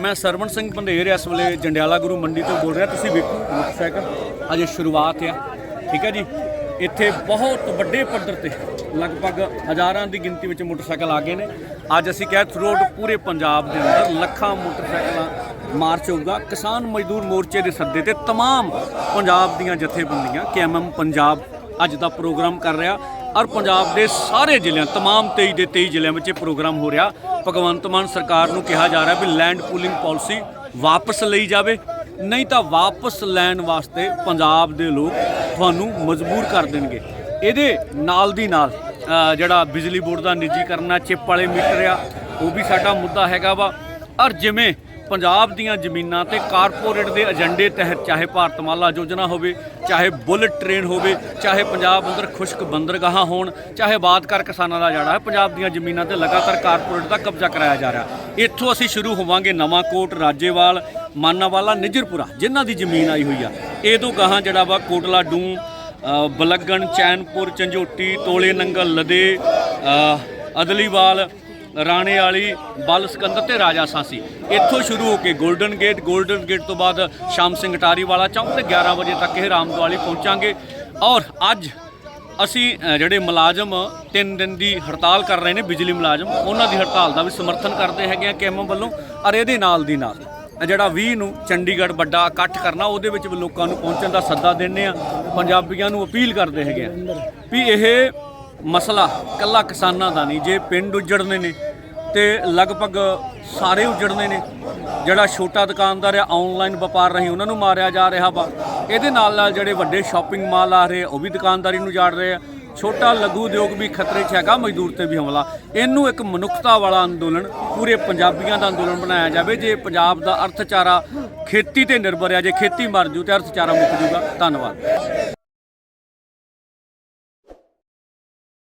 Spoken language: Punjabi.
ਮੈਂ ਸਰਵਣ ਸਿੰਘ ਬੰਦੇਰ ਇਸ ਵੇਲੇ ਜੰਡਿਆਲਾ ਗੁਰੂ ਮੰਡੀ ਤੋਂ ਬੋਲ ਰਿਹਾ ਤੁਸੀਂ ਵੇਖੋ ਮੋਟਰਸਾਈਕਲ ਅਜੇ ਸ਼ੁਰੂਆਤ ਆ ਠੀਕ ਹੈ ਜੀ ਇੱਥੇ ਬਹੁਤ ਵੱਡੇ ਪੱਧਰ ਤੇ ਲਗਭਗ ਹਜ਼ਾਰਾਂ ਦੀ ਗਿਣਤੀ ਵਿੱਚ ਮੋਟਰਸਾਈਕਲ ਆ ਗਏ ਨੇ ਅੱਜ ਅਸੀਂ ਕਹਿ ਥਰੂਆਊਟ ਪੂਰੇ ਪੰਜਾਬ ਦੇ ਅੰਦਰ ਲੱਖਾਂ ਮੋਟਰਸਾਈਕਲਾਂ ਮਾਰਚ ਹੋਊਗਾ ਕਿਸਾਨ ਮਜ਼ਦੂਰ ਮੋਰਚੇ ਦੇ ਸੱਦੇ ਤੇ तमाम ਪੰਜਾਬ ਦੀਆਂ ਜਥੇਬੰਦੀਆਂ ਕੇਐਮਐਮ ਪੰਜਾਬ ਅੱਜ ਦਾ ਪ੍ਰੋਗਰਾਮ ਕਰ ਰਿਹਾ ਔਰ ਪੰਜਾਬ ਦੇ ਸਾਰੇ ਜ਼ਿਲ੍ਹਿਆਂ तमाम 23 ਦੇ 23 ਜ਼ਿਲ੍ਹਿਆਂ ਵਿੱਚ ਇਹ ਪ੍ਰੋਗਰਾਮ ਹੋ ਰਿਹਾ ਭਗਵੰਤ ਮਾਨ ਸਰਕਾਰ ਨੂੰ ਕਿਹਾ ਜਾ ਰਿਹਾ ਵੀ ਲੈਂਡ ਪੂਲਿੰਗ ਪਾਲਿਸੀ ਵਾਪਸ ਲਈ ਜਾਵੇ ਨਹੀਂ ਤਾਂ ਵਾਪਸ ਲੈਣ ਵਾਸਤੇ ਪੰਜਾਬ ਦੇ ਲੋਕ ਤੁਹਾਨੂੰ ਮਜਬੂਰ ਕਰ ਦੇਣਗੇ ਇਹਦੇ ਨਾਲ ਦੀ ਨਾਲ ਅ, ਜਿਹੜਾ ਬਿਜਲੀ ਬੋਰਡ ਦਾ ਨਿੱਜੀਕਰਨ ਆ ਚਿੱਪ ਵਾਲੇ ਮੀਟਰ ਆ ਉਹ ਵੀ ਸਾਡਾ ਮੁੱਦਾ ਹੈਗਾ ਵਾ ਔਰ ਜਿਵੇਂ ਪੰਜਾਬ ਦੀਆਂ ਜ਼ਮੀਨਾਂ ਤੇ ਕਾਰਪੋਰੇਟ ਦੇ ਏਜੰਡੇ ਤਹਿਤ ਚਾਹੇ ਭਾਰਤਮਾਲਾ ਯੋਜਨਾ ਹੋਵੇ ਚਾਹੇ ਬੁਲਟ ਟ੍ਰੇਨ ਹੋਵੇ ਚਾਹੇ ਪੰਜਾਬ ਅੰਦਰ ਖੁਸ਼ਕ ਬੰਦਰਗਾਹਾਂ ਹੋਣ ਚਾਹੇ ਬਾਤ ਕਰ ਕਿਸਾਨਾਂ ਦਾ ਜਿਹੜਾ ਹੈ ਪੰਜਾਬ ਦੀਆਂ ਜ਼ਮੀਨਾਂ ਤੇ ਲਗਾਤਾਰ ਕਾਰਪੋਰੇਟ ਦਾ ਕਬਜ਼ਾ ਕਰਾਇਆ ਜਾ ਰਿਹਾ। ਇੱਥੋਂ ਅਸੀਂ ਸ਼ੁਰੂ ਹੋਵਾਂਗੇ ਨਵਾਂ ਕੋਟ ਰਾਜੇਵਾਲ ਮਾਨਾਵਾਲਾ ਨਿਜਰਪੁਰਾ ਜਿਨ੍ਹਾਂ ਦੀ ਜ਼ਮੀਨ ਆਈ ਹੋਈ ਆ। ਇਹ ਤੋਂ ਗਾਹਾਂ ਜਿਹੜਾ ਵਾ ਕੋਟਲਾ ਡੂੰ ਅ, ਬਲੱਗਣ ਚੈਨਪੁਰ ਚੰਜੋਟੀ ਤੋਲੇ ਨੰਗਲ ਲਦੇ ਅਦਲੀਵਾਲ ਰਾਣੇ ਵਾਲੀ ਬਲ ਸਿਕੰਦਰ ਤੇ ਰਾਜਾ ਸਾਂਸੀ। ਇੱਥੋਂ ਸ਼ੁਰੂ ਹੋ ਕੇ 골ਡਨ ਗੇਟ 골ਡਨ ਗੇਟ ਤੋਂ ਬਾਅਦ ਸ਼ਾਮ ਸਿੰਘ ਟਾਰੀ ਵਾਲਾ ਚੌਂਕ ਤੇ 11 ਵਜੇ ਤੱਕ ਇਹ ਰਾਮਦਵਾਲੀ ਪਹੁੰਚਾਂਗੇ। ਔਰ ਅੱਜ ਅਸੀਂ ਜਿਹੜੇ ਮੁਲਾਜ਼ਮ 3 ਦਿਨ ਦੀ ਹੜਤਾਲ ਕਰ ਰਹੇ ਨੇ, ਬਿਜਲੀ ਮੁਲਾਜ਼ਮ, ਉਹਨਾਂ ਦੀ ਹੜਤਾਲ ਦਾ ਵੀ ਸਮਰਥਨ ਕਰਦੇ ਹੈਗੇ ਆ ਕੇਐਮ ਵੱਲੋਂ, ਔਰ ਇਹਦੇ ਨਾਲ ਦੀ ਨਾਲ ਜਿਹੜਾ 20 ਨੂੰ ਚੰਡੀਗੜ੍ਹ ਵੱਡਾ ਇਕੱਠ ਕਰਨਾ, ਉਹਦੇ ਵਿੱਚ ਵੀ ਲੋਕਾਂ ਨੂੰ ਪਹੁੰਚਣ ਦਾ ਸੱਦਾ ਦਿੰਦੇ ਆ। ਪੰਜਾਬੀਆਂ ਨੂੰ ਅਪੀਲ ਕਰਦੇ ਹੈਗੇ ਆ ਵੀ ਇਹ ਮਸਲਾ ਕੱਲਾ ਕਿਸਾਨਾਂ ਦਾ ਨਹੀਂ ਜੇ ਪਿੰਡ ਉਜੜਨੇ ਨੇ ਤੇ ਲਗਭਗ ਸਾਰੇ ਉਜੜਨੇ ਨੇ ਜਿਹੜਾ ਛੋਟਾ ਦੁਕਾਨਦਾਰ ਆ ਆਨਲਾਈਨ ਵਪਾਰ ਰਹੀ ਉਹਨਾਂ ਨੂੰ ਮਾਰਿਆ ਜਾ ਰਿਹਾ ਵਾ। ਇਹਦੇ ਨਾਲ ਨਾਲ ਜਿਹੜੇ ਵੱਡੇ ਸ਼ਾਪਿੰਗ ਮਾਲ ਆ ਰਹੇ ਆ, ਉਹ ਵੀ ਦੁਕਾਨਦਾਰੀ ਨੂੰ ਜਾੜ ਰਹੇ ਆ। ਛੋਟਾ ਲਘੂ ਉਦਯੋਗ ਵੀ ਖਤਰੇ 'ਚ ਹੈਗਾ ਮਜ਼ਦੂਰ ਤੇ ਵੀ ਹਮਲਾ। ਇਹਨੂੰ ਇੱਕ ਮਨੁੱਖਤਾ ਵਾਲਾ ਅੰਦੋਲਨ ਪੂਰੇ ਪੰਜਾਬੀਆਂ ਦਾ ਅੰਦੋਲਨ ਬਣਾਇਆ ਜਾਵੇ। ਜੇ ਪੰਜਾਬ ਦਾ ਅਰਥਚਾਰਾ ਖੇਤੀ ਤੇ ਨਿਰਭਰ ਹੈ ਜੇ ਖੇਤੀ ਮਰ ਜੂ ਤੇ ਅਰਥਚਾਰਾ ਮੁੱਕ ਜੂਗਾ। ਧੰਨਵਾਦ।